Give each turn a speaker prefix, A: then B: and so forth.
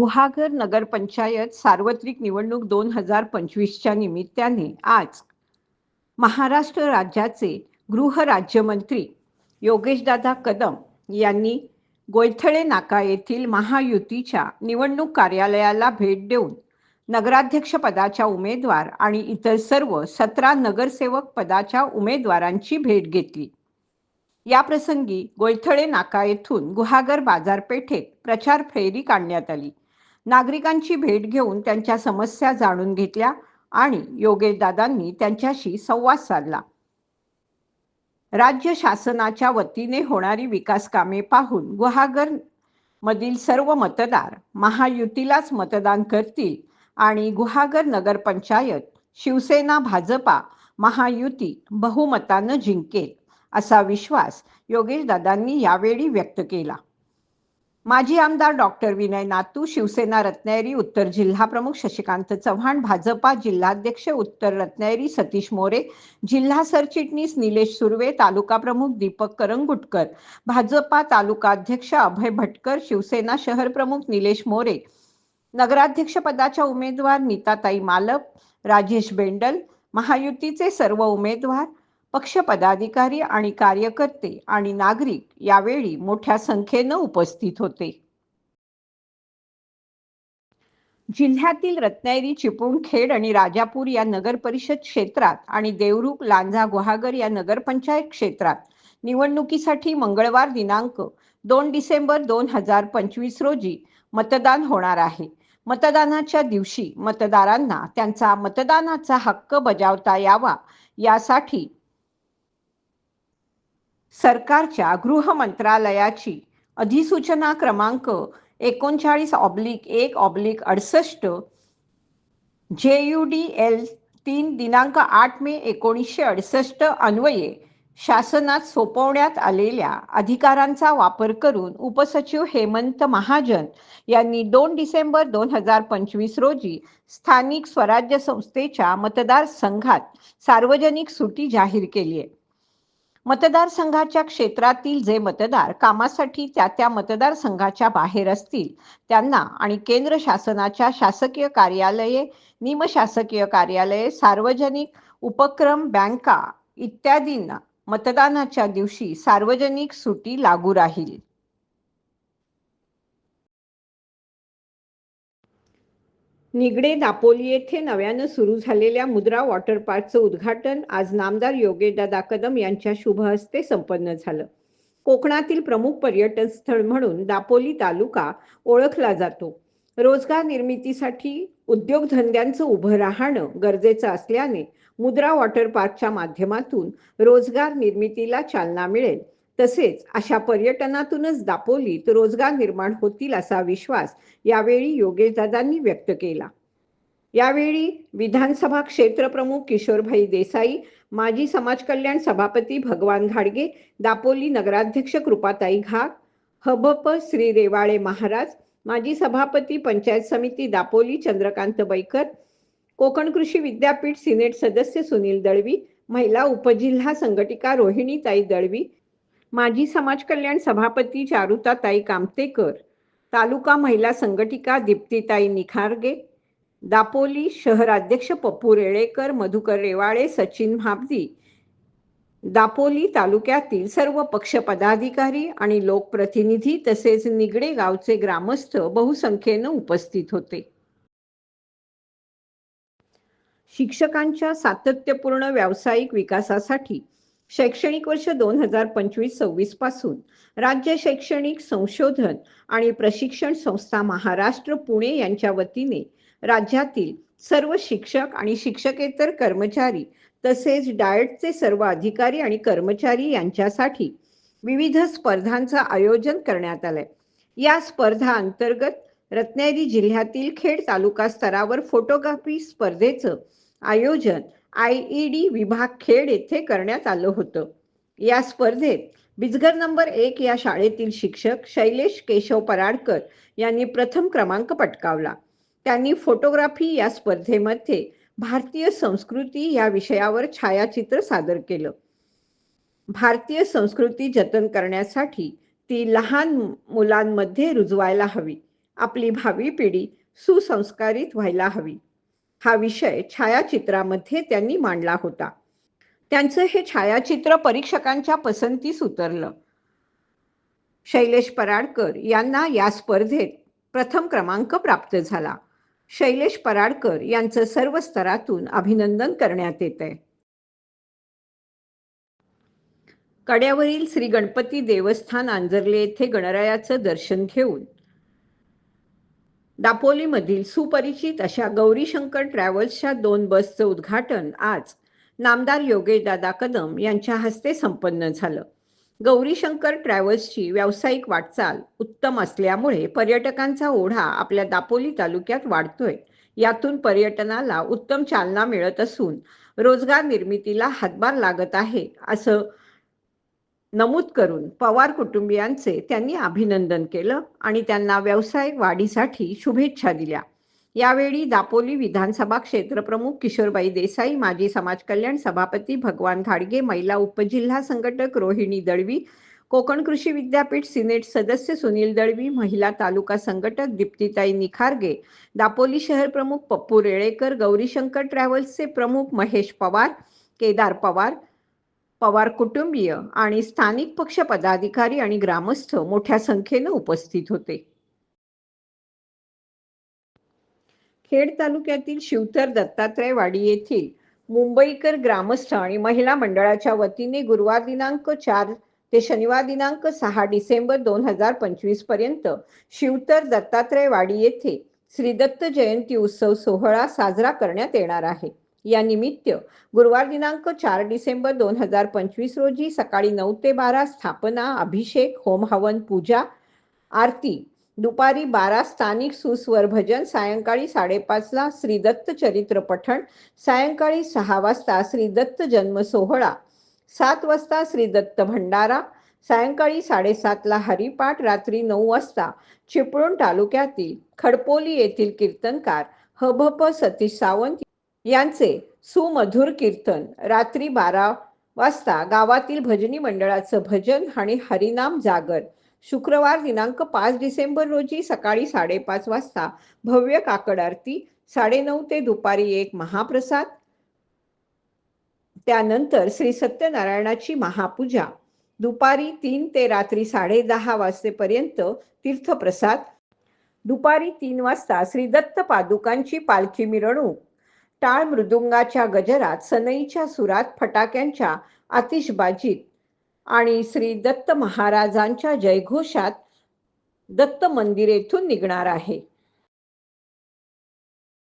A: गुहागर नगरपंचायत सार्वत्रिक निवडणूक दोन हजार पंचवीसच्या निमित्ताने आज महाराष्ट्र राज्याचे गृहराज्यमंत्री योगेशदादा कदम यांनी गोयथळे नाका येथील महायुतीच्या निवडणूक कार्यालयाला भेट देऊन नगराध्यक्ष पदाच्या उमेदवार आणि इतर सर्व सतरा नगरसेवक पदाच्या उमेदवारांची भेट घेतली. या प्रसंगी गोयथळे नाका येथून गुहागर बाजारपेठेत प्रचार फेरी काढण्यात आली. नागरिकांची भेट घेऊन त्यांच्या समस्या जाणून घेतल्या आणि योगेशदादांनी त्यांच्याशी संवाद साधला. राज्य शासनाच्या वतीने होणारी विकास कामे पाहून गुहागर मधील सर्व मतदार महायुतीलाच मतदान करतील आणि गुहागर नगरपंचायत शिवसेना भाजपा महायुती बहुमतानं जिंकेल असा विश्वास योगेशदादांनी यावेळी व्यक्त केला. माजी आमदार डॉक्टर विनय नातू शिवसेना रत्नागिरी उत्तर जिल्हा प्रमुख शशिकांत चव्हाण भाजपा जिल्हाध्यक्ष उत्तर रत्नागिरी सतीश मोरे जिल्हा सरचिटणीस निलेश सुर्वे तालुका प्रमुख दीपक करंगुटकर भाजपा तालुका अध्यक्ष अभय भटकर शिवसेना शहर प्रमुख निलेश मोरे नगराध्यक्ष पदाच्या उमेदवार नीताताई मालप राजेश बेंडल महायुतीचे सर्व उमेदवार पक्ष पदाधिकारी आणि कार्यकर्ते आणि नागरिक यावेळी मोठ्या संख्येनं उपस्थित होते. जिल्ह्यातील रत्नागिरी चिपळूणखेड आणि राजापूर या नगर परिषद क्षेत्रात आणि देवरुख लांजा गुहागर या नगरपंचायत क्षेत्रात निवडणुकीसाठी मंगळवार दिनांक दोन डिसेंबर दोन हजार पंचवीस रोजी मतदान होणार आहे. मतदानाच्या दिवशी मतदारांना त्यांचा मतदानाचा हक्क बजावता यावा यासाठी सरकारच्या गृह मंत्रालयाची अधिसूचना क्रमांक एकोणचाळीस ऑब्लिक एक ऑब्लिक अडसष्ट जे यू डी एल तीन दिनांक आठ मे एकोणीसशे अडसष्ट अन्वये शासनात सोपवण्यात आलेल्या अधिकारांचा वापर करून उपसचिव हेमंत महाजन यांनी दोन डिसेंबर दोन हजार पंचवीस रोजी स्थानिक स्वराज्य संस्थेच्या मतदारसंघात सार्वजनिक सुटी जाहीर केली आहे. मतदारसंघाच्या क्षेत्रातील जे मतदार कामासाठी त्या त्या मतदारसंघाच्या बाहेर असतील त्यांना आणि केंद्र शासनाच्या शासकीय कार्यालये निमशासकीय कार्यालये सार्वजनिक उपक्रम बँका इत्यादींना मतदानाच्या दिवशी सार्वजनिक सुटी लागू राहील. निगडे दापोली येथे नव्यानं सुरू झालेल्या मुद्रा वॉटर पार्कचं उद्घाटन आज नामदार योगेशदादा कदम यांच्या शुभ हस्ते संपन्न झालं. कोकणातील प्रमुख पर्यटन स्थळ म्हणून दापोली तालुका ओळखला जातो. रोजगार निर्मितीसाठी उद्योगधंद्यांचं उभं राहणं गरजेचं असल्याने मुद्रा वॉटर पार्कच्या माध्यमातून रोजगार निर्मितीला चालना मिळेल. तसेच अशा पर्यटनातूनच दापोलीत रोजगार निर्माण होतील असा विश्वास यावेळी योगेशदादांनी व्यक्त केला. यावेळी विधानसभा क्षेत्र प्रमुख किशोरभाई देसाई माजी समाज कल्याण सभापती भगवान घाडगे दापोली नगराध्यक्ष कृपाताई घाग हबप श्री रेवाळे महाराज माजी सभापती पंचायत समिती दापोली चंद्रकांत बैकर कोकण कृषी विद्यापीठ सिनेट सदस्य सुनील दळवी महिला उपजिल्हा संघटिका रोहिणीताई दळवी माजी समाज कल्याण सभापती चारुताताई कामतेकर तालुका महिला संघटिका दीप्तीताई निखारगे दापोली शहराध्यक्ष पप्पू रेळेकर मधुकर रेवाळे सचिन म्हापदी दापोली तालुक्यातील सर्व पक्ष पदाधिकारी आणि लोकप्रतिनिधी तसेच निगडे गावचे ग्रामस्थ बहुसंख्येनं उपस्थित होते. शिक्षकांच्या सातत्यपूर्ण व्यावसायिक विकासासाठी शैक्षणिक वर्ष दोन हजार पंचवीस सव्वीसपासून राज्य शैक्षणिक संशोधन आणि प्रशिक्षण संस्था महाराष्ट्र पुणे यांच्या वतीने राज्यातील सर्व शिक्षक आणि शिक्षकेतर कर्मचारी तसेच डाएटचे सर्व अधिकारी आणि कर्मचारी यांच्यासाठी विविध स्पर्धांचं आयोजन करण्यात आलंय. या स्पर्धा अंतर्गत रत्नागिरी जिल्ह्यातील खेड तालुका स्तरावर फोटोग्राफी स्पर्धेचं आयोजन आय ई डी विभाग खेड येथे करण्यात आलं होतं. या स्पर्धेत बिजगर नंबर एक या शाळेतील शिक्षक शैलेश केशव पराडकर यांनी प्रथम क्रमांक पटकावला. त्यांनी फोटोग्राफी या स्पर्धेमध्ये भारतीय संस्कृती या विषयावर छायाचित्र सादर केलं. भारतीय संस्कृती जतन करण्यासाठी ती लहान मुलांमध्ये रुजवायला हवी. आपली भावी पिढी सुसंस्कारित व्हायला हवी. हा विषय छायाचित्रामध्ये त्यांनी मांडला होता. त्यांचं हे छायाचित्र परीक्षकांच्या पसंतीस उतरलं. शैलेश पराडकर यांना या स्पर्धेत प्रथम क्रमांक प्राप्त झाला. शैलेश पराडकर यांचं सर्व स्तरातून अभिनंदन करण्यात येत आहे कड्यावरील श्री गणपती देवस्थान आंजर्ले येथे गणरायाचं दर्शन घेऊन दापोलीमधील सुपरिचित अशा गौरीशंकर ट्रॅव्हल्सच्या दोन बसचं उद्घाटन आज नामदार योगेशदादा कदम यांच्या हस्ते संपन्न झालं. गौरीशंकर ट्रॅव्हल्सची व्यावसायिक वाटचाल उत्तम असल्यामुळे पर्यटकांचा ओढा आपल्या दापोली तालुक्यात वाढतोय. यातून पर्यटनाला उत्तम चालना मिळत असून रोजगार निर्मितीला हातभार लागत आहे असं नमूद करून पवार कुटुंबियांचे त्यांनी अभिनंदन केलं आणि त्यांना व्यवसाय वाढीसाठी शुभेच्छा दिल्या. यावेळी दापोली विधानसभा क्षेत्रप्रमुख किशोरबाई देसाई माजी समाज कल्याण सभापती भगवान घाडगे महिला उपजिल्हा संघटक रोहिणी दळवी कोकण कृषी विद्यापीठ सिनेट सदस्य सुनील दळवी महिला तालुका संघटक दीप्तीताई निखारगे दापोली शहर प्रमुख पप्पू रेळेकर गौरीशंकर ट्रॅव्हल्सचे प्रमुख महेश पवार केदार पवार पवार कुटुंबीय आणि स्थानिक पक्ष पदाधिकारी आणि ग्रामस्थ मोठ्या संख्येनं उपस्थित होते. खेड तालुक्यातील शिवतर दत्तात्रय वाडी येथील मुंबईकर ग्रामस्थ आणि महिला मंडळाच्या वतीने गुरुवार दिनांक चार ते शनिवार दिनांक सहा डिसेंबर दोन हजार पंचवीसपर्यंत शिवतर दत्तात्रय वाडी येथे श्री दत्त जयंती उत्सव सोहळा साजरा करण्यात येणार आहे. या निमित्त गुरुवार दिनांक चार डिसेंबर दोन हजार पंचवीस रोजी सकाळी नऊ ते बारा स्थापना अभिषेक होम हवन पूजा आरती. दुपारी बारा स्थानिक सुस्वर भजन सायंकाळी साडेपाचला श्री दत्त चरित्र पठण सायंकाळी सहा वाजता श्री दत्त जन्म सोहळा सात वाजता श्री दत्त भंडारा सायंकाळी साडेसातला हरिपाठ रात्री नऊ वाजता चिपळूण तालुक्यातील खडपोली येथील कीर्तनकार हभप सतीश सावंत यांचे सुमधुर कीर्तन रात्री बारा वाजता गावातील भजनी मंडळाचं भजन आणि हरिनाम जागर. शुक्रवार दिनांक पाच डिसेंबर रोजी सकाळी साडेपाच वाजता भव्य काकड आरती साडेनऊ ते दुपारी एक महाप्रसाद. त्यानंतर श्री सत्यनारायणाची महापूजा. दुपारी तीन ते रात्री साडे दहा वाजतेपर्यंत तीर्थप्रसाद. दुपारी तीन वाजता श्री दत्त पादुकांची पालखी मिरवणूक. टाळ मृदुंगाच्या गजरात सनईच्या सुरात फटाक्यांच्या आतिषबाजीत आणि श्री दत्त महाराजांच्या जयघोषात दत्त मंदिरेतून निघणार आहे.